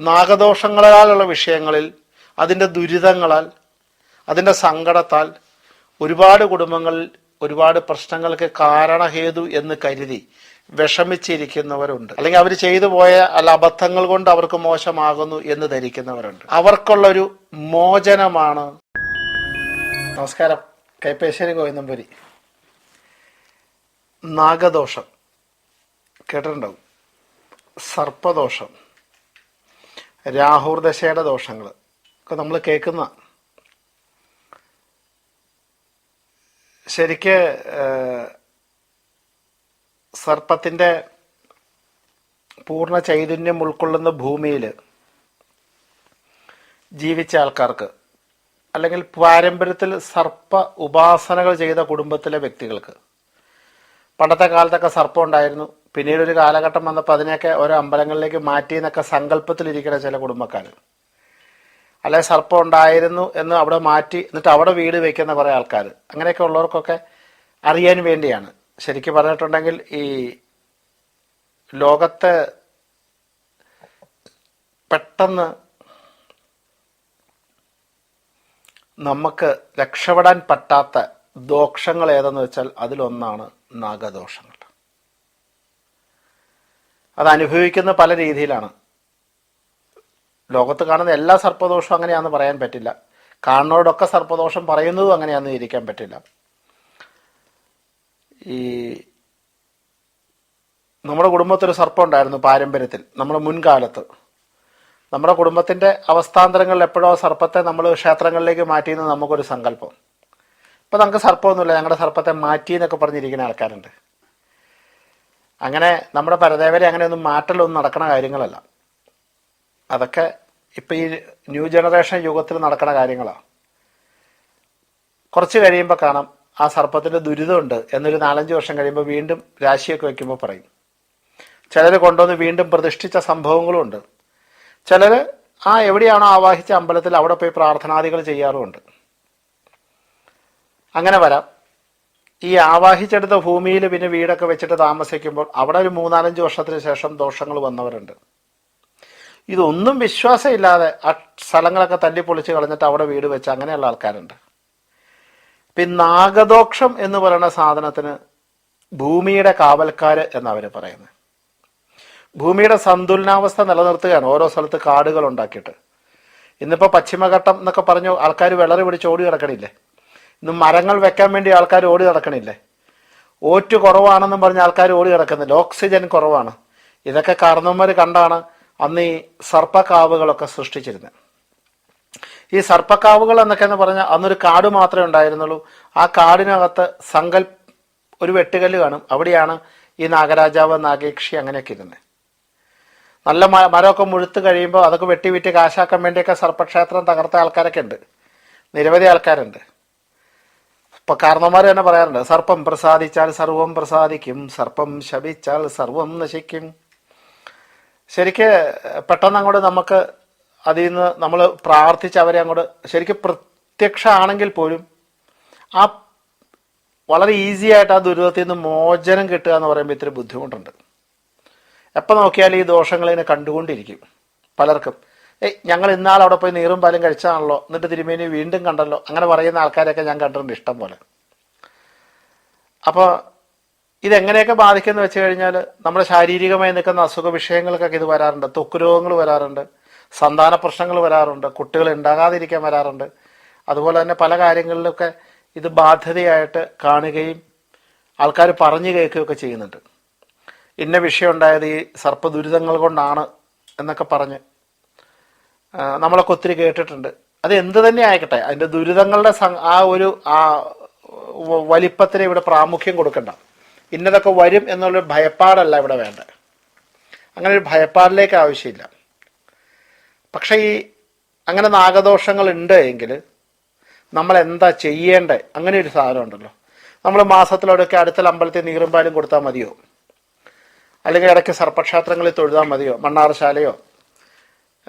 നാഗദോഷങ്ങളാലുള്ള വിഷയങ്ങളിൽ അതിന്റെ ദുരിതങ്ങളാൽ അതിന്റെ സങ്കടത്താൽ ഒരുപാട് കുടുംബങ്ങളിൽ ഒരുപാട് പ്രശ്നങ്ങൾക്ക് കാരണഹേതു എന്ന് കരുതി വിഷമിച്ചിരിക്കുന്നവരുണ്ട്. അല്ലെങ്കിൽ അവർ ചെയ്തു പോയ അല്ല അബദ്ധങ്ങൾ കൊണ്ട് അവർക്ക് മോശമാകുന്നു എന്ന് ധരിക്കുന്നവരുണ്ട്. അവർക്കുള്ളൊരു മോചനമാണ്. നമസ്കാരം. കൈപ്പേശ്വരി ഗോവിന്ദംപുരി നാഗദോഷം. കേട്ടിട്ടുണ്ടാവും. സർപ്പദോഷം. രാഹുർദശയുടെ ദോഷങ്ങൾ ഒക്കെ നമ്മൾ കേൾക്കുന്ന ശരിക്ക് സർപ്പത്തിന്റെ പൂർണ ചൈതന്യം ഉൾക്കൊള്ളുന്ന ഭൂമിയിൽ ജീവിച്ച ആൾക്കാർക്ക് അല്ലെങ്കിൽ പാരമ്പര്യത്തിൽ സർപ്പ ഉപാസനകൾ ചെയ്ത കുടുംബത്തിലെ വ്യക്തികൾക്ക് പണ്ടത്തെ കാലത്തൊക്കെ സർപ്പം ഉണ്ടായിരുന്നു. പിന്നീട് ഒരു കാലഘട്ടം വന്നപ്പോൾ അതിനെയൊക്കെ ഓരോ അമ്പലങ്ങളിലേക്ക് മാറ്റി എന്നൊക്കെ സങ്കല്പത്തിലിരിക്കുന്ന ചില കുടുംബക്കാർ അല്ലെ സർപ്പം ഉണ്ടായിരുന്നു എന്ന് അവിടെ മാറ്റി എന്നിട്ട് അവിടെ വീട് വയ്ക്കുന്ന കുറേ ആൾക്കാർ അങ്ങനെയൊക്കെ ഉള്ളവർക്കൊക്കെ അറിയാൻ വേണ്ടിയാണ്. ശരിക്കും പറഞ്ഞിട്ടുണ്ടെങ്കിൽ ഈ ലോകത്തെ പെട്ടെന്ന് നമുക്ക് രക്ഷപ്പെടാൻ പറ്റാത്ത ദോഷങ്ങൾ ഏതെന്ന് വെച്ചാൽ അതിലൊന്നാണ് നാഗദോഷങ്ങൾ. അത് അനുഭവിക്കുന്ന പല രീതിയിലാണ്. ലോകത്ത് കാണുന്ന എല്ലാ സർപ്പദോഷവും അങ്ങനെയാണെന്ന് പറയാൻ പറ്റില്ല. കാണുന്നവരോടൊക്കെ സർപ്പദോഷം പറയുന്നതും അങ്ങനെയാണെന്ന് ഇരിക്കാൻ പറ്റില്ല. ഈ നമ്മുടെ കുടുംബത്തിൽ സർപ്പം ഉണ്ടായിരുന്നു പാരമ്പര്യത്തിൽ നമ്മുടെ മുൻകാലത്ത്. നമ്മുടെ കുടുംബത്തിന്റെ അവസ്ഥാന്തരങ്ങളിൽ എപ്പോഴോ സർപ്പത്തെ നമ്മൾ ക്ഷേത്രങ്ങളിലേക്ക് മാറ്റിയെന്ന് നമുക്കൊരു സങ്കല്പം. ഇപ്പൊ നമുക്ക് സർപ്പമൊന്നുമില്ല. ഞങ്ങളുടെ സർപ്പത്തെ മാറ്റി എന്നൊക്കെ പറഞ്ഞിരിക്കുന്ന ആൾക്കാരുണ്ട്. അങ്ങനെ നമ്മുടെ പരദേവരെ അങ്ങനെ ഒന്നും മാറ്റലൊന്നും നടക്കണ കാര്യങ്ങളല്ല. അതൊക്കെ ഇപ്പൊ ഈ ന്യൂ ജനറേഷൻ യുഗത്തിൽ നടക്കണ കാര്യങ്ങളാണ് കുറച്ച് കഴിയുമ്പോൾ കാണാം ആ സർപ്പത്തിന്റെ ദുരിതമുണ്ട് എന്നൊരു നാലഞ്ച് വർഷം കഴിയുമ്പോൾ വീണ്ടും രാശിയൊക്കെ വയ്ക്കുമ്പോൾ പറയും. ചിലർ കൊണ്ടുവന്ന് വീണ്ടും പ്രതിഷ്ഠിച്ച സംഭവങ്ങളുമുണ്ട്. ചിലർ ആ എവിടെയാണോ ആവാഹിച്ച അമ്പലത്തിൽ അവിടെ പോയി പ്രാർത്ഥനാദികൾ ചെയ്യാറുമുണ്ട്. അങ്ങനെ വരാം. ഈ ആവാഹിച്ചെടുത്ത ഭൂമിയിൽ പിന്നെ വീടൊക്കെ വെച്ചിട്ട് താമസിക്കുമ്പോൾ അവിടെ ഒരു മൂന്നാലഞ്ച് വർഷത്തിന് ശേഷം ദോഷങ്ങൾ വന്നവരുണ്ട്. ഇതൊന്നും വിശ്വാസമില്ലാതെ ആ സ്ഥലങ്ങളൊക്കെ തല്ലിപ്പൊളിച്ച് കളഞ്ഞിട്ട് അവിടെ വീട് വെച്ച് അങ്ങനെയുള്ള ആൾക്കാരുണ്ട്. പിന്നെ നാഗദോക്ഷം എന്ന് പറയുന്ന സാധനത്തിന് ഭൂമിയുടെ കാവൽക്കാര് എന്നവര് പറയുന്നത്. ഭൂമിയുടെ സന്തുലനാവസ്ഥ നിലനിർത്തുകയാണ് ഓരോ സ്ഥലത്ത് കാടുകൾ ഉണ്ടാക്കിയിട്ട്. ഇന്നിപ്പോ പശ്ചിമഘട്ടം എന്നൊക്കെ പറഞ്ഞു ആൾക്കാർ വിളറി പിടിച്ച് ഓടി കിടക്കണില്ലേ ഇന്ന് മരങ്ങൾ വെക്കാൻ വേണ്ടി ആൾക്കാർ ഓടി നടക്കണില്ലേ? ഓറ്റ് കുറവാണെന്നും പറഞ്ഞ് ആൾക്കാർ ഓടി നടക്കുന്നില്ല. ഓക്സിജൻ കുറവാണ്. ഇതൊക്കെ കാരണവന്മാർ കണ്ടാണ് അന്ന് ഈ സർപ്പക്കാവുകളൊക്കെ സൃഷ്ടിച്ചിരുന്നത്. ഈ സർപ്പക്കാവുകൾ എന്നൊക്കെ എന്ന് പറഞ്ഞാൽ അന്നൊരു കാട് മാത്രമേ ഉണ്ടായിരുന്നുള്ളൂ. ആ കാടിനകത്ത് സങ്കൽ ഒരു വെട്ടുകല്ല് കാണും. അവിടെയാണ് ഈ നാഗരാജാവ് നാഗേക്ഷി അങ്ങനെയൊക്കെ ഇരുന്നത്. നല്ല മരമൊക്കെ മുഴുത്ത് കഴിയുമ്പോൾ അതൊക്കെ വെട്ടി വിറ്റ് കാശാക്കാൻ വേണ്ടിയൊക്കെ സർപ്പക്ഷേത്രം തകർത്ത ആൾക്കാരൊക്കെ ഉണ്ട്. നിരവധി ആൾക്കാരുണ്ട്. ഇപ്പൊ കാരണവന്മാർ തന്നെ പറയാറുണ്ട്. സർപ്പം പ്രസാദിച്ചാൽ സർവം പ്രസാദിക്കും സർപ്പം ശപിച്ചാൽ സർവം നശിക്കും. ശരിക്ക് പെട്ടെന്ന് അങ്ങോട്ട് നമുക്ക് അതിൽ നിന്ന് നമ്മൾ പ്രാർത്ഥിച്ച് അവരെ അങ്ങോട്ട് ശരിക്കും പ്രത്യക്ഷമാണെങ്കിൽ പോലും ആ വളരെ ഈസി ആയിട്ട് ആ ദുരിതത്തിൽ നിന്ന് മോചനം കിട്ടുക എന്ന് പറയുമ്പോൾ ഇത്തിരി ബുദ്ധിമുട്ടുണ്ട്. എപ്പോൾ നോക്കിയാലും ഈ ദോഷങ്ങൾ ഇങ്ങനെ കണ്ടുകൊണ്ടിരിക്കും പലർക്കും. ഏയ് ഞങ്ങൾ ഇന്നാൾ അവിടെ പോയി നീറും പാലും കഴിച്ചാണല്ലോ. എന്നിട്ട് തിരുമേനി വീണ്ടും കണ്ടല്ലോ. അങ്ങനെ പറയുന്ന ആൾക്കാരെയൊക്കെ ഞാൻ കണ്ടിട്ടുണ്ട് ഇഷ്ടം പോലെ. അപ്പോൾ ഇതെങ്ങനെയൊക്കെ ബാധിക്കുമെന്ന് വെച്ച് കഴിഞ്ഞാൽ നമ്മുടെ ശാരീരികമായി നിൽക്കുന്ന അസുഖ വിഷയങ്ങൾക്കൊക്കെ ഇത് വരാറുണ്ട്. തൊക്ക് രോഗങ്ങൾ വരാറുണ്ട്. സന്താന പ്രശ്നങ്ങൾ വരാറുണ്ട്. കുട്ടികൾ ഉണ്ടാകാതിരിക്കാൻ വരാറുണ്ട്. അതുപോലെ തന്നെ പല കാര്യങ്ങളിലൊക്കെ ഇത് ബാധ്യതയായിട്ട് കാണുകയും ആൾക്കാർ പറഞ്ഞു കേൾക്കുകയൊക്കെ ചെയ്യുന്നുണ്ട്. ഇന്ന വിഷയം ഉണ്ടായത് ഈ സർപ്പ ദുരിതങ്ങൾ കൊണ്ടാണ് എന്നൊക്കെ പറഞ്ഞ് നമ്മളൊക്കെ ഒത്തിരി കേട്ടിട്ടുണ്ട്. അത് എന്ത് തന്നെ ആയിക്കട്ടെ അതിന്റെ ദുരിതങ്ങളുടെ ആ ഒരു ആ വലിപ്പത്തിന് ഇവിടെ പ്രാമുഖ്യം കൊടുക്കണ്ട. ഇന്നതൊക്കെ വരും എന്നുള്ള ഭയപ്പാടല്ല ഇവിടെ വേണ്ട അങ്ങനെ ഒരു ഭയപ്പാടിലേക്ക് ആവശ്യമില്ല. പക്ഷെ ഈ അങ്ങനെ നാഗദോഷങ്ങൾ ഉണ്ട് എങ്കിൽ നമ്മൾ എന്താ ചെയ്യേണ്ടത് അങ്ങനെ ഒരു സാധനം ഉണ്ടല്ലോ. നമ്മൾ മാസത്തിലൊക്കെ അടുത്ത അമ്പലത്തിൽ നീറുമ്പാലും കൊടുത്താൽ മതിയോ? അല്ലെങ്കിൽ ഇടയ്ക്ക് സർപ്പക്ഷേത്രങ്ങളിൽ തൊഴുതാൽ മതിയോ? മണ്ണാറശാലയോ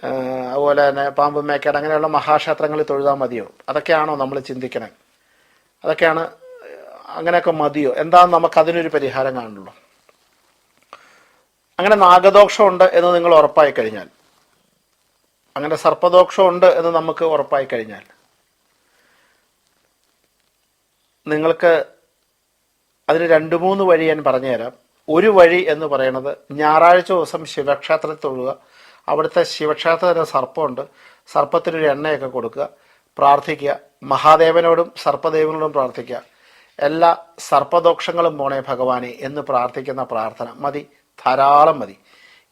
അതുപോലെ തന്നെ പാമ്പ് മേക്കാട് അങ്ങനെയുള്ള മഹാക്ഷേത്രങ്ങളിൽ തൊഴുതാൽ മതിയോ? അതൊക്കെയാണോ നമ്മൾ ചിന്തിക്കണേ? അതൊക്കെയാണ് അങ്ങനെയൊക്കെ മതിയോ? എന്താണ് നമുക്ക് അതിനൊരു പരിഹാരം കാണുള്ളൂ അങ്ങനെ നാഗദോഷമുണ്ട് എന്ന് നിങ്ങൾ ഉറപ്പായി കഴിഞ്ഞാൽ അങ്ങനെ സർപ്പദോഷം ഉണ്ട് എന്ന് നമുക്ക് ഉറപ്പായി കഴിഞ്ഞാൽ നിങ്ങൾക്ക് അതിന് രണ്ട് മൂന്ന് വഴി ഞാൻ പറഞ്ഞുതരാം. ഒരു വഴി എന്ന് പറയുന്നത് ഞായറാഴ്ച ദിവസം ശിവക്ഷേത്രത്തിൽ തൊഴുക അവിടുത്തെ ശിവക്ഷേത്രത്തിന് സർപ്പമുണ്ട്. സർപ്പത്തിനൊരു എണ്ണയൊക്കെ കൊടുക്കുക. പ്രാർത്ഥിക്കുക. മഹാദേവനോടും സർപ്പദേവനോടും പ്രാർത്ഥിക്കുക. എല്ലാ സർപ്പദോഷങ്ങളും പോണേ ഭഗവാനെ എന്ന് പ്രാർത്ഥിക്കുന്ന പ്രാർത്ഥന മതി. ധാരാളം മതി.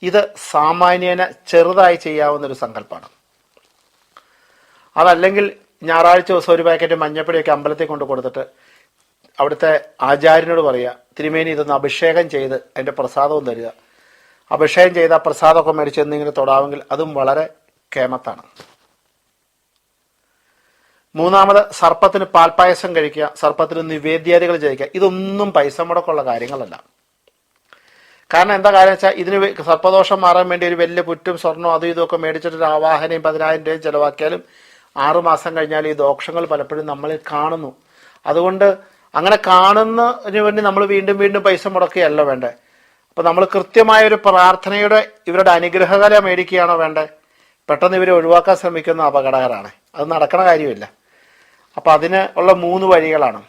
ഇത് സാമാന്യേന ചെറുതായി ചെയ്യാവുന്ന ഒരു സങ്കല്പമാണ് അതല്ലെങ്കിൽ ഞായറാഴ്ച ദിവസം ഒരു പാക്കറ്റ് മഞ്ഞപ്പൊടിയൊക്കെ അമ്പലത്തിൽ കൊണ്ട് കൊടുത്തിട്ട് അവിടുത്തെ ആചാര്യനോട് പറയുക തിരുമേനി ഇതൊന്ന് അഭിഷേകം ചെയ്ത് അതിന്റെ പ്രസാദവും തരിക. അഭിഷേകം ചെയ്ത പ്രസാദമൊക്കെ മേടിച്ച് എന്തെങ്കിലും തൊടാമെങ്കിൽ അതും വളരെ കേമത്താണ്. മൂന്നാമത് സർപ്പത്തിന് പാൽപ്പായസം കഴിക്കുക സർപ്പത്തിന് നിവേദ്യാദികൾ ചെയ്യിക്കുക ഇതൊന്നും പൈസ മുടക്കമുള്ള കാര്യങ്ങളല്ല. കാരണം എന്താ കാര്യം വെച്ചാൽ ഇതിന് സർപ്പദോഷം മാറാൻ വേണ്ടി ഒരു വലിയ പുറ്റും സ്വർണവും അതും ഇതൊക്കെ മേടിച്ചിട്ട് ഒരു ആവാഹനയും പതിനായിരം രൂപയും ചെലവാക്കിയാലും ആറുമാസം കഴിഞ്ഞാൽ ഈ ദോഷങ്ങൾ പലപ്പോഴും നമ്മളിൽ കാണുന്നു. അതുകൊണ്ട് അങ്ങനെ കാണുന്നതിന് വേണ്ടി നമ്മൾ വീണ്ടും വീണ്ടും പൈസ മുടക്കുകയല്ല വേണ്ടേ അപ്പൊ നമ്മൾ കൃത്യമായ ഒരു പ്രാർത്ഥനയുടെ ഇവരുടെ അനുഗ്രഹകര മേടിക്കുകയാണോ വേണ്ടത് പെട്ടെന്ന് ഇവരെ ഒഴിവാക്കാൻ ശ്രമിക്കുന്ന അപകടകരാണ്. അത് നടക്കണ കാര്യമില്ല. അപ്പൊ അതിന് ഉള്ള മൂന്ന് വഴികളാണ്.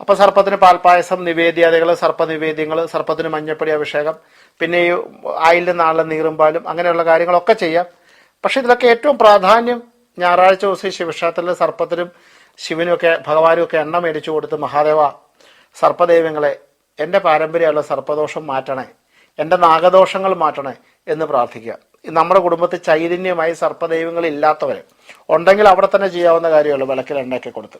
അപ്പൊ സർപ്പത്തിന് പാൽപ്പായസം നിവേദ്യാദികൾ സർപ്പനിവേദ്യങ്ങൾ സർപ്പത്തിന് മഞ്ഞപ്പൊടി അഭിഷേകം പിന്നെ ഈ ആയിലും നാളിലും നീറുമ്പാലും അങ്ങനെയുള്ള കാര്യങ്ങളൊക്കെ ചെയ്യാം. പക്ഷെ ഇതിലൊക്കെ ഏറ്റവും പ്രാധാന്യം ഞായറാഴ്ച ദിവസം ശിവക്ഷേത്രത്തിൽ സർപ്പത്തിനും ശിവനും ഒക്കെ ഭഗവാനും ഒക്കെ എണ്ണ മേടിച്ചു കൊടുത്ത് മഹാദേവ സർപ്പദൈവങ്ങളെ എന്റെ പാരമ്പര്യമുള്ള സർപ്പദോഷം മാറ്റണേ എന്റെ നാഗദോഷങ്ങൾ മാറ്റണേ എന്ന് പ്രാർത്ഥിക്കുക. നമ്മുടെ കുടുംബത്തിൽ ചൈതന്യമായി സർപ്പദൈവങ്ങൾ ഇല്ലാത്തവരെ ഉണ്ടെങ്കിൽ അവിടെ തന്നെ ചെയ്യാവുന്ന കാര്യമുള്ളൂ വിളക്കിൽ എണ്ണയൊക്കെ കൊടുത്ത്.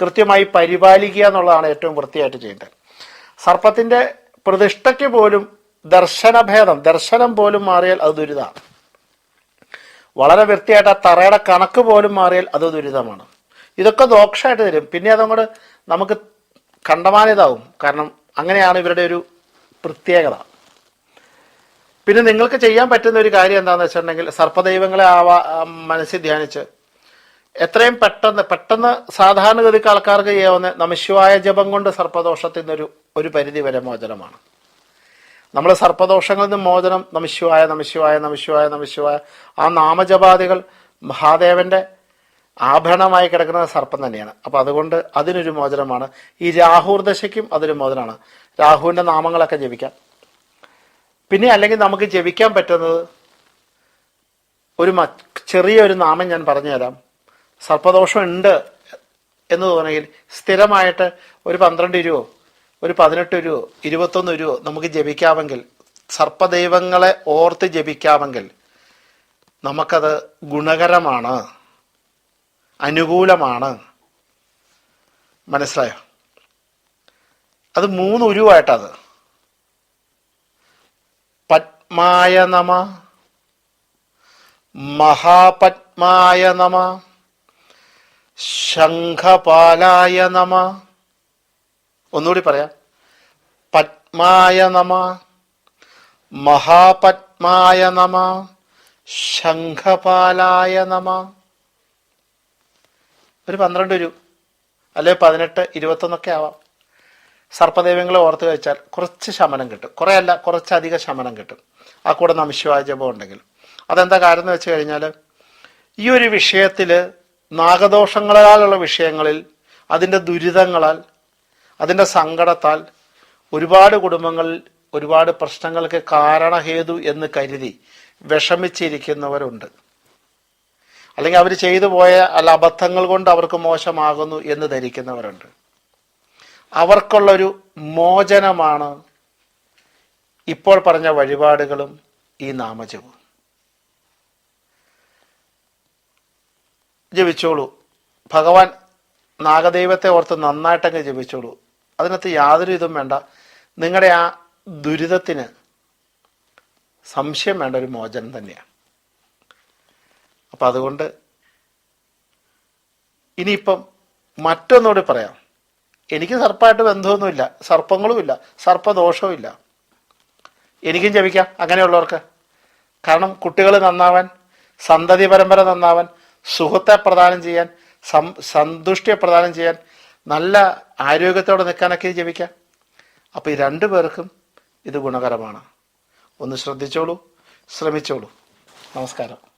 കൃത്യമായി പരിപാലിക്കുക എന്നുള്ളതാണ് ഏറ്റവും വൃത്തിയായിട്ട് ചെയ്യേണ്ടത്. സർപ്പത്തിന്റെ പ്രതിഷ്ഠയ്ക്ക് പോലും ദർശനഭേദം ദർശനം പോലും മാറിയാൽ അത് ദുരിതമാണ്. വളരെ വൃത്തിയായിട്ട് ആ തറയുടെ കണക്ക് പോലും മാറിയാൽ അത് ദുരിതമാണ്. ഇതൊക്കെ ദോഷമായിട്ട് തരും. പിന്നെ അതങ്ങോട്ട് നമുക്ക് കണ്ടമാനിതാവും കാരണം അങ്ങനെയാണ് ഇവരുടെ ഒരു പ്രത്യേകത. പിന്നെ നിങ്ങൾക്ക് ചെയ്യാൻ പറ്റുന്ന ഒരു കാര്യം എന്താണെന്ന് വെച്ചിട്ടുണ്ടെങ്കിൽ സർപ്പദൈവങ്ങളെ ആവാ മനസ്സിൽ ധ്യാനിച്ച് എത്രയും പെട്ടെന്ന് പെട്ടെന്ന് സാധാരണഗതിക്ക് ആൾക്കാർക്ക് ചെയ്യാവുന്ന നമശിവായ ജപം കൊണ്ട് സർപ്പദോഷത്തിൽ നിന്നൊരു ഒരു പരിധി വരെ മോചനമാണ്. നമ്മൾ സർപ്പദോഷങ്ങളിൽ നിന്ന് മോചനം നമശിവായ നമശിവായ നമശിവായ നമശിവായ ആ നാമജപാദികൾ മഹാദേവന്റെ ആഭരണമായി കിടക്കുന്ന സർപ്പം തന്നെയാണ്. അപ്പൊ അതുകൊണ്ട് അതിനൊരു മോചനമാണ്. ഈ രാഹുർ ദശയ്ക്കും അതൊരു മോചനമാണ്. രാഹുവിന്റെ നാമങ്ങളൊക്കെ ജപിക്കാം. പിന്നെ അല്ലെങ്കിൽ നമുക്ക് ജപിക്കാൻ പറ്റുന്നത് ഒരു മ ചെറിയൊരു നാമം ഞാൻ പറഞ്ഞുതരാം. സർപ്പദോഷം ഉണ്ട് എന്ന് തോന്നുമെങ്കിൽ സ്ഥിരമായിട്ട് ഒരു പന്ത്രണ്ട് രൂപയോ ഒരു പതിനെട്ട് രൂപയോ ഇരുപത്തൊന്ന് രൂപയോ നമുക്ക് ജപിക്കാമെങ്കിൽ സർപ്പദൈവങ്ങളെ ഓർത്ത് ജപിക്കാമെങ്കിൽ നമുക്കത് ഗുണകരമാണ്. അനുകൂലമാണ്. മനസ്സിലായോ? അത് മൂന്ന് ഉരുവായിട്ടത്. പത്മായ നമ മഹാപത്മായ നമ ശംഖപാലായ നമ. ഒന്നുകൂടി പറയാം. പത്മായ നമ മഹാപത്മായ നമ ശംഖപാലായ നമ. ഒരു പന്ത്രണ്ട് രൂപ അല്ലെ പതിനെട്ട് ഇരുപത്തൊന്നൊക്കെ ആവാം. സർപ്പദൈവങ്ങളെ ഓർത്ത് കഴിച്ചാൽ കുറച്ച് ശമനം കിട്ടും. കുറേ അല്ല കുറച്ചധികം ശമനം കിട്ടും. ആ കൂടെ നമശിവായ ഉണ്ടെങ്കിൽ. അതെന്താ കാര്യം എന്ന് വെച്ച് കഴിഞ്ഞാൽ ഈ ഒരു വിഷയത്തിൽ നാഗദോഷങ്ങളാലുള്ള വിഷയങ്ങളിൽ അതിന്റെ ദുരിതങ്ങളാൽ അതിന്റെ സങ്കടത്താൽ ഒരുപാട് കുടുംബങ്ങളിൽ ഒരുപാട് പ്രശ്നങ്ങൾക്ക് കാരണഹേതു എന്ന് കരുതി വിഷമിച്ചിരിക്കുന്നവരുണ്ട്. അല്ലെങ്കിൽ അവർ ചെയ്തു പോയ അല്ല അബദ്ധങ്ങൾ കൊണ്ട് അവർക്ക് മോശമാകുന്നു എന്ന് ധരിക്കുന്നവരുണ്ട്. അവർക്കുള്ളൊരു മോചനമാണ് ഇപ്പോൾ പറഞ്ഞ വഴിപാടുകളും ഈ നാമജപവും. ജപിച്ചോളൂ. ഭഗവാൻ നാഗദൈവത്തെ ഓർത്ത് നന്നായിട്ടങ്ങ് ജപിച്ചോളൂ. അതിനകത്ത് യാതൊരു ഇതും വേണ്ട. നിങ്ങളുടെ ആ ദുരിതത്തിന് സംശയം വേണ്ട ഒരു മോചനം തന്നെയാണ്. അപ്പം അതുകൊണ്ട് ഇനിയിപ്പം മറ്റൊന്നുകൂടി പറയാം. എനിക്ക് സർപ്പമായിട്ട് ബന്ധമൊന്നുമില്ല. സർപ്പങ്ങളുമില്ല. സർപ്പദോഷവുമില്ല. എനിക്കും ജപിക്കാം അങ്ങനെയുള്ളവർക്ക്. കാരണം കുട്ടികൾ നന്നാവാൻ സന്തതി പരമ്പര നന്നാവാൻ സുഖത്തെ പ്രദാനം ചെയ്യാൻ സം സന്തുഷ്ടിയെ പ്രദാനം ചെയ്യാൻ നല്ല ആരോഗ്യത്തോടെ നിൽക്കാനൊക്കെ ജപിക്കാം. അപ്പോൾ ഈ രണ്ടു പേർക്കും ഇത് ഗുണകരമാണ്. ഒന്ന് ശ്രദ്ധിച്ചോളൂ ശ്രമിച്ചോളൂ. നമസ്കാരം.